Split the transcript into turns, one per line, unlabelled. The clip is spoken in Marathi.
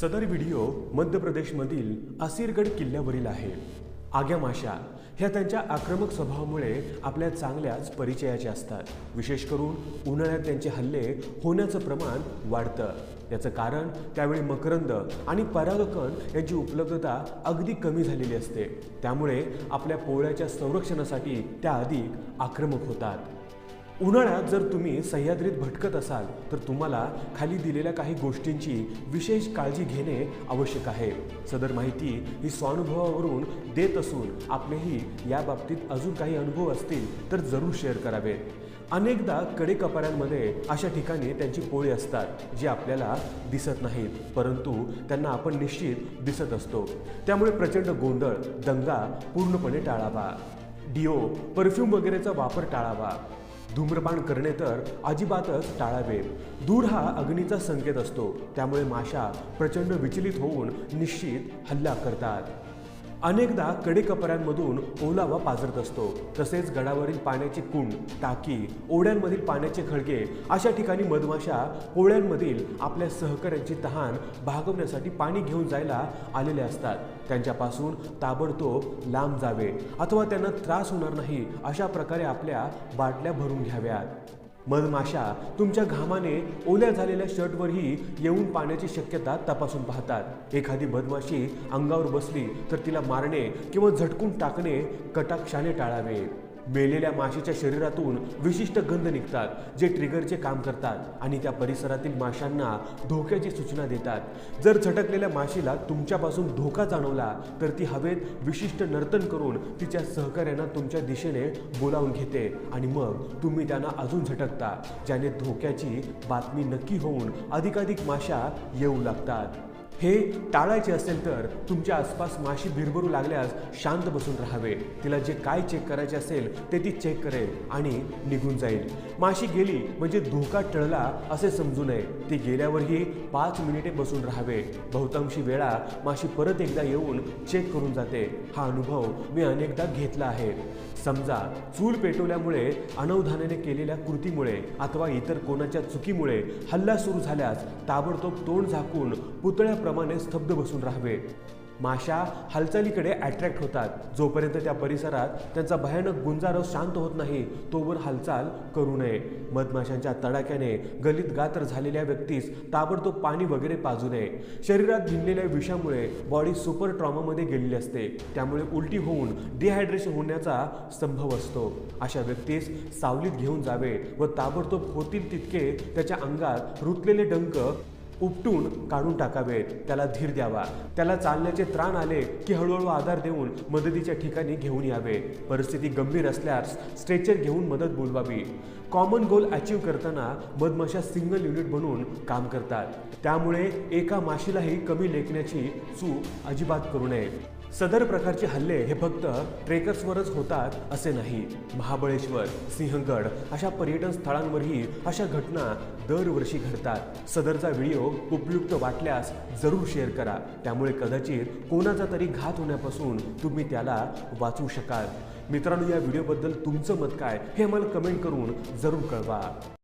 सदर व्हिडिओ मध्य प्रदेशमधील असिरगड किल्ल्यावरील आहे. आग्या माशा ह्या त्यांच्या आक्रमक स्वभावामुळे आपल्या चांगल्याच परिचयाच्या असतात. विशेष करून उन्हाळ्यात त्यांचे हल्ले होण्याचं प्रमाण वाढतं. याचं कारण त्यावेळी मकरंद आणि परागकण यांची उपलब्धता अगदी कमी झालेली असते. त्यामुळे आपल्या पोळ्याच्या संरक्षणासाठी त्या अधिक आक्रमक होतात. उन्हाळ्यात जर तुम्ही सह्याद्रीत भटकत असाल तर तुम्हाला खाली दिलेल्या काही गोष्टींची विशेष काळजी घेणे आवश्यक आहे. सदर माहिती ही स्वानुभवावरून देत असून आपलेही याबाबतीत अजून काही अनुभव असतील तर जरूर शेअर करावेत अनेकदा कडेकपाऱ्यांमध्ये अशा ठिकाणी त्यांची पोळी असतात जी आपल्याला दिसत नाहीत परंतु त्यांना आपण निश्चित दिसत असतो. त्यामुळे प्रचंड गोंधळ दंगा पूर्णपणे टाळावा. डिओ परफ्यूम वगैरेचा वापर टाळावा. धूम्रपान करणे तर अजिबातच टाळावे. दूर हा अग्नीचा संकेत असतो. त्यामुळे माशा प्रचंड विचलित होऊन निश्चित हल्ला करतात. अनेकदा कडेकपऱ्यांमधून ओलावा पाझरत असतो. तसेच गडावरील पाण्याची कुंड टाकी ओढ्यांमधील पाण्याचे खळगे अशा ठिकाणी मधमाशा पोळ्यांमधील आपल्या सहकाऱ्यांची तहान भागवण्यासाठी पाणी घेऊन जायला आलेले असतात. त्यांच्यापासून ताबडतोब लांब जावे अथवा त्यांना त्रास होणार नाही अशा प्रकारे आपल्या बाटल्या भरून घ्याव्यात. मधमाशा तुमच्या घामाने ओल्या झालेल्या शर्टवरही येऊन पाण्याची शक्यता तपासून पाहतात. एखादी मधमाशी अंगावर बसली तर तिला मारणे किंवा झटकून टाकणे कटाक्षाने टाळावे. मेलेल्या माशीच्या शरीरातून विशिष्ट गंध निघतात जे ट्रिगरचे काम करतात आणि त्या परिसरातील माशांना धोक्याची सूचना देतात. जर झटकलेल्या माशीला तुमच्यापासून धोका जाणवला तर ती हवेत विशिष्ट नर्तन करून तिच्या सहकाऱ्यांना तुमच्या दिशेने बोलावून घेते आणि मग तुम्ही त्यांना अजून झटकता ज्याने धोक्याची बातमी नक्की होऊन अधिकाधिक माशा येऊ लागतात. हे टाळायचे असेल तर तुमच्या आसपास माशी भिरभरू लागल्यास शांत बसून राहावे. तिला जे काय चेक करायचे असेल ते ती चेक करेल आणि निघून जाईल. माशी गेली म्हणजे धोका टळला असे समजू नये. ती गेल्यावरही पाच मिनिटे बसून राहावे. बहुतांशी वेळा माशी परत एकदा येऊन चेक करून जाते. हा अनुभव मी अनेकदा घेतला आहे. समजा चूल पेटवल्यामुळे अनवधानाने केलेल्या कृतीमुळे अथवा इतर कोणाच्या चुकीमुळे हल्ला सुरू झाल्यास ताबडतोब तोंड झाकून पुतळ्या पुतळ्याप्रमाणे स्तब्ध बसून राहावे. माशा हालचालीकडे अट्रॅक्ट होतात. जोपर्यंत त्या परिसरात त्यांचा भयानक गुंजारव शांत होत नाही तोवर हालचाल करू नये. मधमाशांच्या तडाक्याने गलित गात्र झालेल्या व्यक्तीस ताबडतोब पाणी वगैरे पाजू नये. शरीरात भिनलेल्या विषामुळे बॉडी सुपर ट्रॉमामध्ये गेलेली असते. त्यामुळे उलटी होऊन डिहायड्रेशन होण्याचा संभव असतो. अशा व्यक्तीस सावलीत घेऊन जावे व ताबडतोब होतील तितके त्याच्या अंगात रुतलेले डंक उपटून काढून टाकावेत. त्याला धीर द्यावा. त्याला चालण्याचे त्राण आले की हळूहळू आधार देऊन मदतीच्या ठिकाणी घेऊन यावे. परिस्थिती गंभीर असल्यास स्ट्रेचर घेऊन मदत बोलवावी कॉमन गोल अचीव करताना मधमाशा सिंगल युनिट बनून काम करतात. त्यामुळे एका माशीलाही कमी लेखण्याची चूक अजिबात करू नये. सदर प्रकारचे हल्ले हे फक्त ट्रेकर्सवरच होतात असे नाही. महाबळेश्वर सिंहगड अशा पर्यटन स्थळांवरही अशा घटना दरवर्षी घडतात. सदरचा व्हिडिओ उपयुक्त वाटल्यास जरूर शेअर करा. त्यामुळे कदाचित कोणाचा तरी घात होण्यापासून तुम्ही त्याला वाचू शकाल. मित्रांनो या व्हिडिओबद्दल तुमचं मत काय हे आम्हाला कमेंट करून जरूर कळवा.